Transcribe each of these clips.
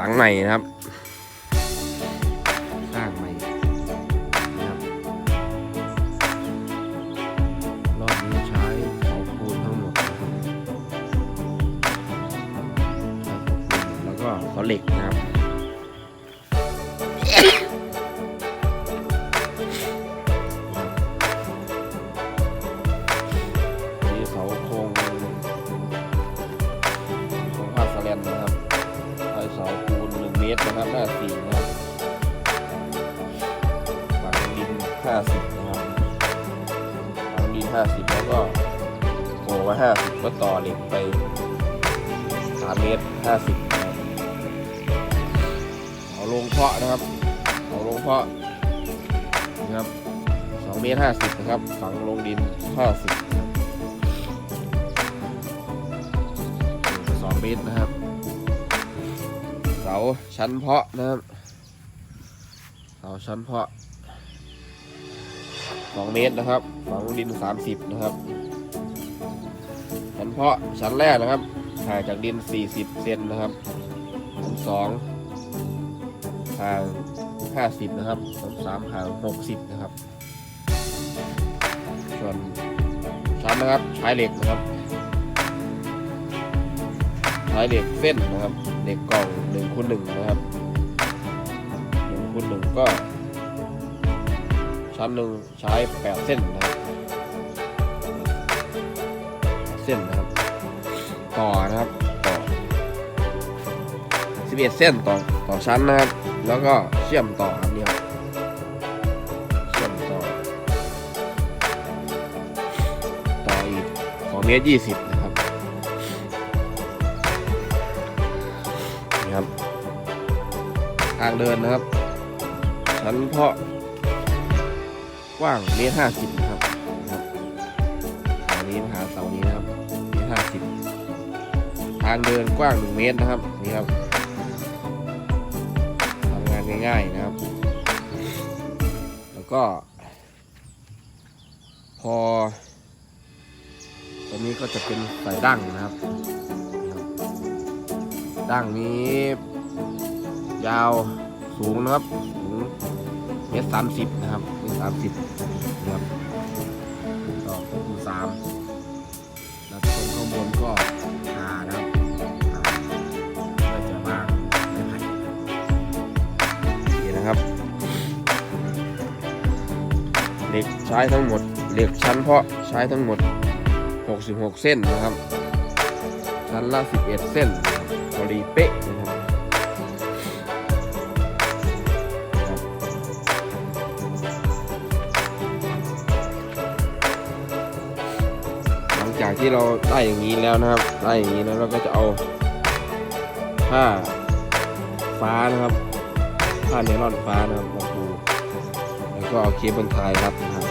หลังใหม่นะครับ สร้างใหม่นะครับรอบนี้ใช้เสาปูนทั้งหมดนะครับใช้เสาปูนแล้วก็ขอเหล็ก สี่นะครับฝังดินห้าสิบนะครับฝังดินห้าสิบแล้วก็โผล่ไว้ห้าสิบก็ต่อเหล็กไปสามเมตรห้าสิบเอาลงเพาะนะครับเอาลงเพาะนะครับสองเมตรห้าสิบนะครับ ฝังลงดินห้าสิบสองเมตรนะครับาชั้นเพาะนะครับเสาชั้นเพาะสองเมตรนะครับฝังดินสามสิบนะครับ ชั้นเพาะชั้นแรกนะครับห่างจากดินสี่สิบเซนนะครับชั้นสองห่างห้าสิบนะครับชั้นสามห่างหกสิบนะครับ ส่วนชั้นนะครับใช้เหล็กนะครับ ใช้เหล็กเส้นนะครับเหล็กกล่องหนึ่งคูณหนึ่งนะครับหนึ่งคูณหนึ่งก็ ชั้นหนึ่งใช้แปดเส้นนะครับเส้นนะครับ ต่อนะครับต่อสิบเอ็ดเส้นต่อต่อชั้นนะครับ แล้วก็เชื่อมต่อครับนี่ครับเชื่อมต่อ ต่ออีกสองเมตรยี่สิบ เดินนะครับ ชั้นเพาะกว้างเมตรห้าสิบนะครับนะครับเสานี้มาหาเสานี้นะครับเมตรห้าสิบทางเดินกว้างหนึ่งเมตรนะครับนี่ครับทำงานง่ายๆนะครับ แล้วก็ พอตรงนี้ก็จะเป็นสายดั้งนะครับ ดั้งนี้ยาว สูงนะครับสูงเมตรสามสิบนะครับเมตรสามสิบนะครับต่อคูณสามแล้วตรงข้างบนก็หานะครับก็จะวางไม้ไผ่นี่นะครับเหล็กใช้ทั้งหมดเหล็กชั้นเพาะใช้ทั้งหมด 66 เส้นนะครับชั้นละ 11 เส้นพอดีเป๊ะ จากที่เราได้อย่างนี้แล้วนะครับได้อย่างนี้แล้วเราก็จะเอาผ้าฟ้านะครับผ้าเนลอนฟ้านะครับมาปูแล้วก็เอาเคเบิลไทยรับนะครับ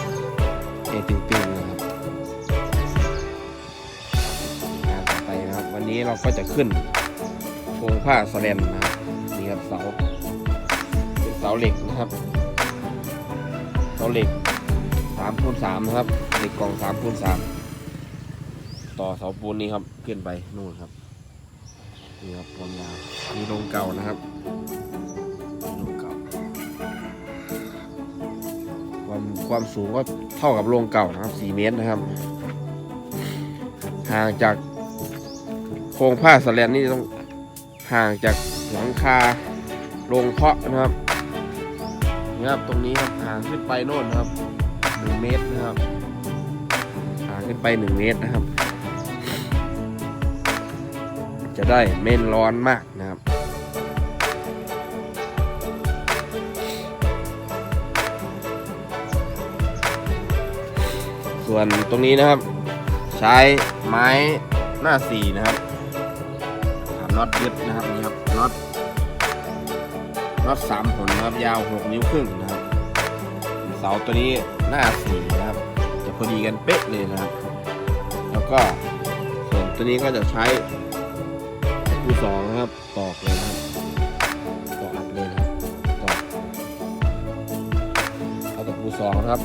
ให้ตึงๆนะครับงานต่อไปนะครับ วันนี้เราก็จะขึ้นโครงผ้าสแลนนะครับนี่ครับเสาเป็นเสาเหล็กนะครับเสาเหล็กสามคูณสามนะครับเหล็กกล่องสามคูณสาม ต่อเสาปูนนี้ครับขึ้นไปนู่นครับนี่ครับความยาวนี่โรงเก่านะครับนี่โรงเก่า ความความสูงก็เท่ากับโรงเก่านะครับสี่เมตรนะครับห่างจากโครงผ้าสแลนนี่ต้องห่างจากหลังคาโรงเพาะนะครับนี่ครับตรงนี้ครับห่างขึ้นไปโน่นนะครับหนึ่งเมตรนะครับห่างขึ้นไปหนึ่งเมตรนะครับ จะได้ไม่ร้อนมากนะครับ ส่วนตรงนี้นะครับ ใช้ไม้หน้าสี่นะครับหาน็อตยึดนะครับนี่ครับน็อตน็อตสามผลนะครับยาวหกนิ้วครึ่งนะครับเสาตัวนี้หน้าสี่นะครับ จะพอดีกันเป๊ะเลยนะครับ แล้วก็ส่วนตัวนี้ก็จะใช้ คู่สองครับตอกเลยนะครับตอกอัดเลยนะครับตอกเอาตอกคู่สองครับ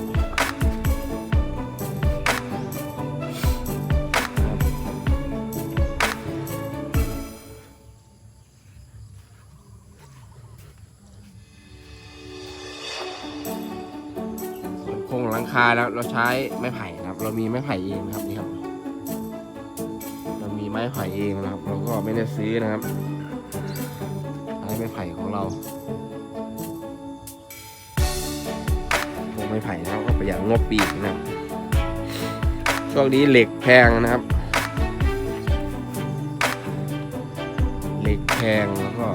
โครงหลังคาแล้วเราใช้ไม้ไผ่นะครับ เรามีไม้ไผ่เองนะครับนี่ครับ ไม้ไผ่เองนะครับ เราก็ไม่ได้ซื้อนะครับใช้ไม้ไผ่ของเราพวกไม้ไผ่นะครับก็ประหยัดงบปีกนะครับช่วงนี้เหล็กแพงนะครับ เหล็กแพงแล้วก็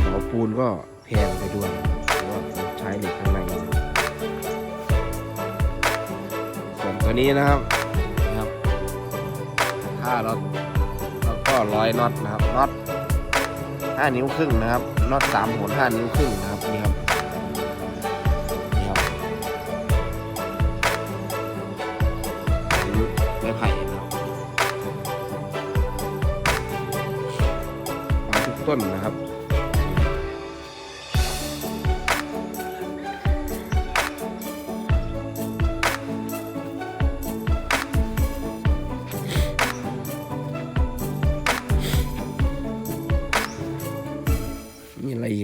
เสาปูนก็แพงไปด้วยเพราะว่าใช้เหล็กข้างในส่วนตัวนี้นะครับ ถ้าเราเราก็ร้อยน็อตนะครับน็อตห้านิ้วครึ่งนะครับน็อตสามหัวห้านิ้วครึ่งนะครับนี่ครับนี่ครับไม้ไผ่นะครับทุกต้นนะครับ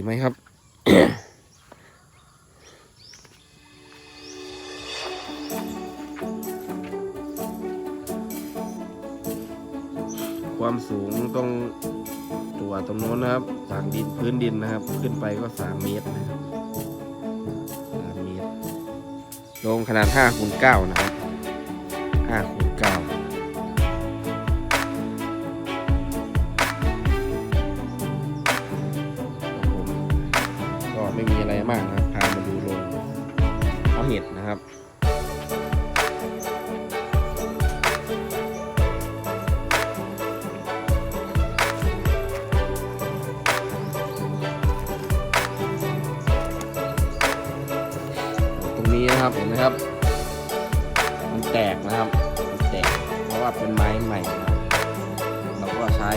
ไหมครับ ความสูงตรงตัวตรงโน้นนะครับจากดินพื้นดินนะครับ ขึ้นไปก็สามเมตรนะครับสามเมตรลงขนาดห้าคูณเก้านะครับห้าคูณ มากนะครับพามาดูลงเพาะเห็ดนะครับตรงนี้นะครับเห็นไหมครับ มันแตกนะครับ มันแตก เพราะว่าเป็นไม้ใหม่ เราก็ใช้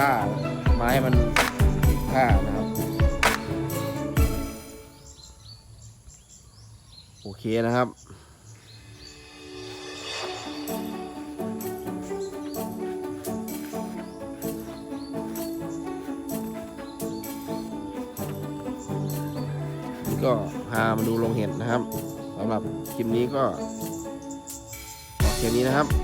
ผ้าไม้มันติดผ้านะครับ โอเคนะครับนี่ก็พามาดูโรงเห็ดนะครับสำหรับคลิปนี้ก็โอเคนี้นะครับ